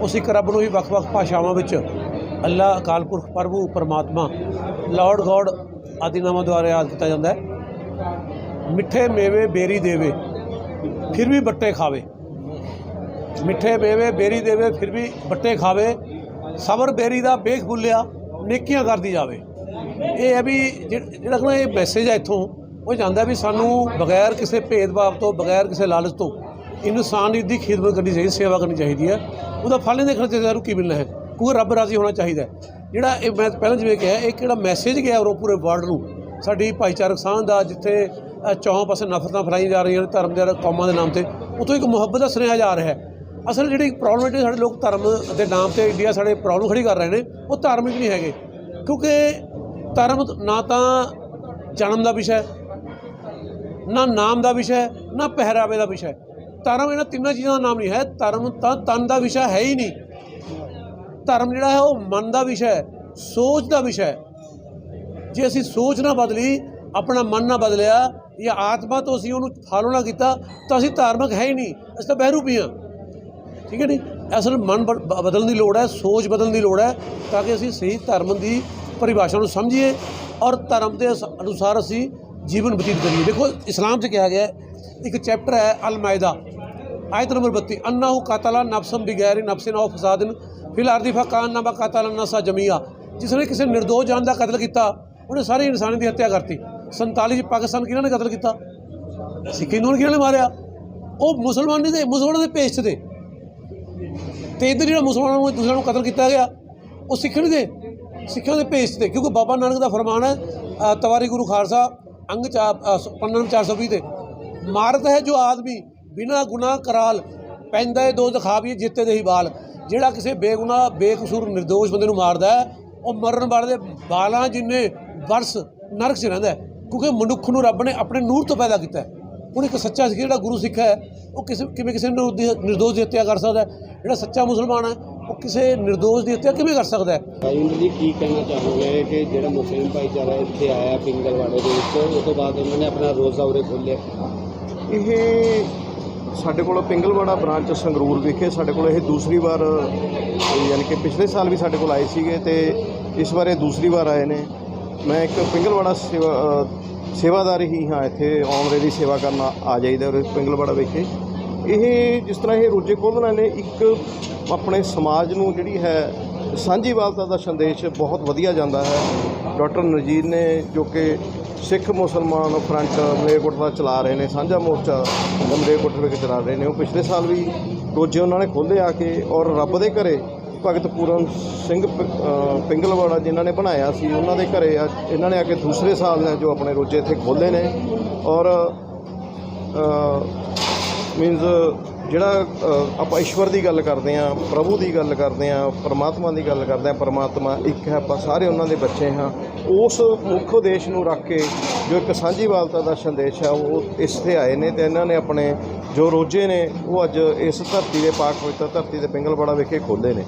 ਉਸ ਇੱਕ ਰੱਬ ਨੂੰ ਹੀ ਵੱਖ-ਵੱਖ ਭਾਸ਼ਾਵਾਂ ਵਿੱਚ ਅੱਲਾ, ਅਕਾਲ ਪੁਰਖ, ਪ੍ਰਭੂ, ਪਰਮਾਤਮਾ ਲਾਰਡ ਗੋਡ ਆਦਿ ਨਾਮਾਂ ਦੁਆਰਾ ਯਾਦ ਕੀਤਾ ਜਾਂਦਾ ਹੈ। ਮਿੱਠੇ ਮੇਵੇ ਬੇਰੀ ਦੇਵੇ, ਫਿਰ ਵੀ ਬੱਟੇ ਖਾਵੇ। ਮਿੱਠੇ ਮੇਵੇ ਬੇਰੀ ਦੇਵੇ, ਫਿਰ ਵੀ ਬੱਟੇ ਖਾਵੇ। ਸਬਰ ਬੇਰੀ ਦਾ ਬੇਖ ਬੁੱਲਿਆ, ਨੇਕੀਆਂ ਕਰਦੀ ਜਾਵੇ। ਇਹ ਹੈ ਵੀ ਜਿਹ- ਜਿਹੜਾ ਕਿ ਇਹ ਮੈਸੇਜ ਹੈ ਇੱਥੋਂ, ਉਹ ਜਾਂਦਾ ਵੀ ਸਾਨੂੰ ਬਗੈਰ ਕਿਸੇ ਭੇਦਭਾਵ ਤੋਂ, ਬਗੈਰ ਕਿਸੇ ਲਾਲਚ ਤੋਂ ਇਨਸਾਨੀਅਤ ਦੀ ਖਿਦਮਤ ਕਰਨੀ ਚਾਹੀਦੀ, ਸੇਵਾ ਕਰਨੀ ਚਾਹੀਦੀ ਹੈ ਉਹਦਾ ਫਲ ਨਹੀਂ ਦੇਖਣਾ ਚਾਹੀਦਾ ਨੂੰ ਕੀ ਮਿਲਣਾ ਹੈ? ਕਿਉਂਕਿ ਰੱਬ ਰਾਜ਼ੀ ਹੋਣਾ ਚਾਹੀਦਾ ਜਿਹੜਾ ਇਹ ਮੈਂ ਪਹਿਲਾਂ ਜਿਵੇਂ ਕਿਹਾ, ਇਹ ਕਿਹੜਾ ਮੈਸੇਜ ਗਿਆ ਉਹ ਪੂਰੇ ਵਰਲਡ ਨੂੰ? ਸਾਡੀ ਭਾਈਚਾਰਕ ਸਾਂਝ ਦਾ ਜਿੱਥੇ ਚੌਂ ਪਾਸੇ ਨਫ਼ਰਤਾਂ ਫੈਲਾਈਆਂ ਜਾ ਰਹੀਆਂ ਨੇ ਧਰਮ ਦੇ ਕੌਮਾਂ ਦੇ ਨਾਮ ਤੇ ਉਤੋਂ ਇੱਕ ਮੁਹੱਬਤ ਦਾ ਸੁਨੇਹਾ ਜਾ ਰਿਹਾ ਹੈ। ਅਸਲ ਜਿਹੜੀ ਪ੍ਰੋਬਲਮ ਹੈ ਸਾਡੇ ਲੋਕ ਧਰਮ ਦੇ ਨਾਮ ਤੇ ਇੰਡੀਆ ਸਾਡੇ ਪ੍ਰੋਬਲਮ ਖੜੀ ਕਰ ਰਹੇ ਨੇ, ਉਹ ਧਾਰਮਿਕ ਨਹੀਂ ਹੈਗੇ। ਕਿਉਂਕਿ ਧਰਮ ਨਾ ਤਾਂ ਜਨਮ ਦਾ ਵਿਸ਼ਾ ਨਾ ਨਾਮ ਦਾ ਵਿਸ਼ਾ ਹੈ, ਨਾ ਪਹਿਰਾਵੇ ਦਾ ਵਿਸ਼ਾ ਹੈ। ਧਰਮ ਇਹਨਾਂ ਤਿੰਨਾਂ ਚੀਜ਼ਾਂ ਦਾ ਨਾਮ ਨਹੀਂ ਹੈ। ਧਰਮ ਤਾਂ ਤਨ ਦਾ ਵਿਸ਼ਾ ਹੈ ਹੀ ਨਹੀਂ। ਧਰਮ ਜਿਹੜਾ ਹੈ, ਉਹ ਮਨ ਦਾ ਵਿਸ਼ਾ ਹੈ, ਸੋਚ ਦਾ ਵਿਸ਼ਾ ਹੈ। ਜੇ ਅਸੀਂ ਸੋਚ ਨਾ ਬਦਲੀ, ਆਪਣਾ ਮਨ ਨਾ ਬਦਲਿਆ, ਜਾਂ ਆਤਮਾ ਤੋਂ ਅਸੀਂ ਉਹਨੂੰ ਫਾਲੋ ਨਾ ਕੀਤਾ, ਤਾਂ ਅਸੀਂ ਧਾਰਮਿਕ ਹੈ ਹੀ ਨਹੀਂ। ਅਸੀਂ ਤਾਂ ਬਹਿਰੂਪੀ ਹਾਂ। ਠੀਕ ਹੈ ਨਹੀਂ ਅਸਲ ਮਨ ਬ- ਬ- ਬਦਲਣ ਦੀ ਲੋੜ ਹੈ, ਸੋਚ ਬਦਲਣ ਦੀ ਲੋੜ ਹੈ, ਤਾਂ ਕਿ ਅਸੀਂ ਸਹੀ ਧਰਮ ਦੀ ਪਰਿਭਾਸ਼ਾ ਨੂੰ ਸਮਝੀਏ, ਔਰ ਧਰਮ ਦੇ ਅਸ- ਅਨੁਸਾਰ ਅਸੀਂ ਜੀਵਨ ਬਤੀਤ ਕਰੀਏ। ਦੇਖੋ, ਇਸਲਾਮ 'ਚ ਕਿਹਾ ਗਿਆ ਹੈ ਇੱਕ ਚੈਪਟਰ ਹੈ ਅਲਮਾਇਦਾ ਆਇਤ ਨੰਬਰ 32 ਅੰਨਾਹੂ ਕਾਤਲਾ ਨਫਸਮ ਬਿਗੈਰ ਨਫਸਿਨ ਔ ਫਸਾਦਨ ਫਿਲ ਅਰਦੀ ਫਕਾਨ ਨਮਾ ਕਾਤਲਾ ਨਸਾ ਜਮੀਆ। ਜਿਸ ਨੇ ਕਿਸੇ ਨਿਰਦੋਸ਼ ਜਾਨ ਦਾ ਕਤਲ ਕੀਤਾ ਉਹਨੇ ਸਾਰੇ ਇਨਸਾਨੀ ਦੀ ਹੱਤਿਆ ਕਰਤੀ। 47 ਚ ਪਾਕਿਸਤਾਨ ਕਿਹਨਾਂ ਨੇ ਕਤਲ ਕੀਤਾ? ਸਿੱਖੀ ਨੂੰ ਕਿਹਨਾਂ ਨੇ ਮਾਰਿਆ? ਉਹ ਮੁਸਲਮਾਨ ਨਹੀਂ ਦੇ ਮੁਸਲਮਾਨਾਂ ਦੇ ਭੇਸ ਦੇ ਤੇ। ਇੱਧਰ ਜਿਹੜਾ ਮੁਸਲਮਾਨਾਂ ਨੂੰ ਦੂਸਰਿਆਂ ਨੂੰ ਕਤਲ ਕੀਤਾ ਗਿਆ ਉਹ ਸਿੱਖ ਨਹੀਂ ਦੇ ਸਿੱਖਾਂ ਦੇ ਭੇਸ 'ਤੇ। ਕਿਉਂਕਿ ਬਾਬਾ ਨਾਨਕ ਦਾ ਫਰਮਾਨ ਹੈ ਤਵਾਰੀ ਗੁਰੂ ਖਾਲਸਾ ਅੰਗ ਚਾ ਅ, ਸ- ਪੰਨਾ ਨੰਬਰ 420 ਤੇ। ਮਾਰਤ ਹੈ ਜੋ ਆਦਮੀ ਬਿਨਾ ਗੁਨਾਹ ਕਰਾਲ ਪੈਂਦਾ ਹੈ, ਦੋ ਦਿਖਾ ਵੀ ਜਿੱਤੇ ਦੇ ਹੀ ਬਾਲ। ਜਿਹੜਾ ਕਿਸੇ ਬੇਗੁਨਾਹ, ਬੇਕਸੂਰ, ਨਿਰਦੋਸ਼ ਬੰਦੇ ਨੂੰ ਮਾਰਦਾ ਹੈ, ਉਹ ਮਰਨ ਵਾਲੇ ਦੇ ਬਾਲਾਂ ਜਿੰਨੇ ਵਰਸ ਨਰਕ 'ਚ ਰਹਿੰਦਾ ਕਿਉਂਕਿ ਮਨੁੱਖ ਨੂੰ ਰੱਬ ਨੇ ਆਪਣੇ ਨੂਰ ਤੋਂ ਪੈਦਾ ਕੀਤਾ ਹੈ। ਹੁਣ ਇੱਕ ਸੱਚਾ ਸਿੱਖ ਜਿਹੜਾ ਗੁਰੂ ਸਿੱਖ ਹੈ, ਉਹ ਕਿਸੇ, ਕਿਵੇਂ ਕਿਸੇ ਨੂੰ ਦੀ- ਨਿਰਦੋਸ਼ ਦੀ ਹੱਤਿਆ ਕਰ ਸਕਦਾ ਹੈ? ਜਿਹੜਾ ਸੱਚਾ ਮੁਸਲਮਾਨ ਹੈ, ਉਹ ਕਿਸੇ ਨਿਰਦੋਸ਼ ਦੀ ਹੱਤਿਆ ਕਿਵੇਂ ਕਰ ਸਕਦਾ ਹੈ? ਰਾਜਿੰਦਰ ਜੀ, ਕੀ ਕਹਿਣਾ ਚਾਹੋਗੇ ਕਿ ਜਿਹੜਾ ਮੁਸਲਿਮ ਭਾਈਚਾਰਾ ਇੱਥੇ ਆਇਆ ਪਿੰਗਲਵਾੜੇ ਦੇ ਵਿੱਚ ਉਸ ਤੋਂ ਬਾਅਦ ਉਹਨਾਂ ਨੇ ਆਪਣਾ ਰੋਜ਼ਾ ਉਰੇ ਖੋਲ੍ਹਿਆ? ਇਹ ਸਾਡੇ ਕੋਲ ਪਿੰਗਲਵਾੜਾ ਬ੍ਰਾਂਚ ਸੰਗਰੂਰ ਵਿਖੇ ਸਾਡੇ ਕੋਲ ਇਹ ਦੂਸਰੀ ਵਾਰ, ਯਾਨੀ ਕਿ ਪਿਛਲੇ ਸਾਲ ਵੀ ਸਾਡੇ ਕੋਲ ਆਏ ਸੀਗੇ ਤੇ ਇਸ ਵਾਰ ਇਹ ਦੂਸਰੀ ਵਾਰ ਆਏ ਨੇ। ਮੈਂ ਇੱਕ ਪਿੰਗਲਵਾੜਾ ਸੇਵਾ ਸੇਵਾਦਾਰ ਹੀ ਹਾਂ ਇੱਥੇ ਆਮਰੇ ਦੀ ਸੇਵਾ ਕਰਨ ਆ- ਜਾਈਦਾ ਉਰੇ ਪਿੰਗਲਵਾੜਾ ਵਿਖੇ। ਇਹ ਜਿਸ ਤਰ੍ਹਾਂ ਇਹ ਰੋਜੇ ਖੋਲ੍ਹਣਾ ਨੇ, ਇੱਕ ਆਪਣੇ ਸਮਾਜ ਨੂੰ ਜਿਹੜੀ ਹੈ ਸਾਂਝੀਵਾਲਤਾ ਦਾ ਸੰਦੇਸ਼ ਬਹੁਤ ਵਧੀਆ ਜਾਂਦਾ ਹੈ। ਡਾਕਟਰ ਨਜੀਰ ਨੇ ਜੋ ਕਿ ਸਿੱਖ ਮੁਸਲਮਾਨ ਫਰੰਟ ਮਲੇਰਕੋਟ ਦਾ ਚਲਾ ਰਹੇ ਨੇ, ਸਾਂਝਾ ਮੋਰਚਾ ਮਲੇਰਕੋਟ ਵਿੱਚ ਚਲਾ ਰਹੇ ਨੇ। ਉਹ ਪਿਛਲੇ ਸਾਲ ਵੀ ਰੋਜੇ ਉਹਨਾਂ ਨੇ ਖੋਲ੍ਹੇ ਆ ਕੇ ਔਰ ਰੱਬ ਦੇ ਘਰੇ ਭਗਤ ਪੂਰਨ ਸਿੰਘ ਪ- ਪਿੰਗਲਵਾੜਾ ਜਿਨ੍ਹਾਂ ਨੇ ਬਣਾਇਆ ਸੀ, ਉਹਨਾਂ ਦੇ ਘਰੇ ਆ ਇਹਨਾਂ ਨੇ ਆ ਕੇ ਦੂਸਰੇ ਸਾਲ ਨੇ ਜੋ ਆਪਣੇ ਰੋਜੇ ਇੱਥੇ ਖੋਲ੍ਹੇ ਨੇ ਔਰ ਮੀਨਜ਼ ਜਿਹੜਾ ਆਪਾਂ ਈਸ਼ਵਰ ਦੀ ਗੱਲ ਕਰਦੇ ਆ ਪ੍ਰਭੂ ਦੀ ਗੱਲ ਕਰਦੇ ਆ ਪਰਮਾਤਮਾ ਦੀ ਗੱਲ ਕਰਦੇ ਆ ਪਰਮਾਤਮਾ ਇੱਕ ਹੈ, ਆਪਾਂ ਸਾਰੇ ਉਹਨਾਂ ਦੇ ਬੱਚੇ ਹਾਂ। ਉਸ ਮੁੱਖ ਉਦੇਸ਼ ਨੂੰ ਰੱਖ ਕੇ ਜੋ ਇੱਕ ਸਾਂਝੀਵਾਲਤਾ ਦਾ ਸੰਦੇਸ਼ ਹੈ, ਉਹ ਇਸ ਤੇ ਆਏ ਨੇ ਤੇ ਇਹਨਾਂ ਨੇ ਆਪਣੇ ਜੋ ਰੋਜੇ ਨੇ, ਉਹ ਅੱਜ ਇਸ ਧਰਤੀ ਦੇ ਪਾਕ ਪਵਿੱਤਰ ਧਰਤੀ ਦੇ ਪਿੰਗਲਵਾੜਾ ਵਿਖੇ ਖੋਲ੍ਹੇ ਨੇ।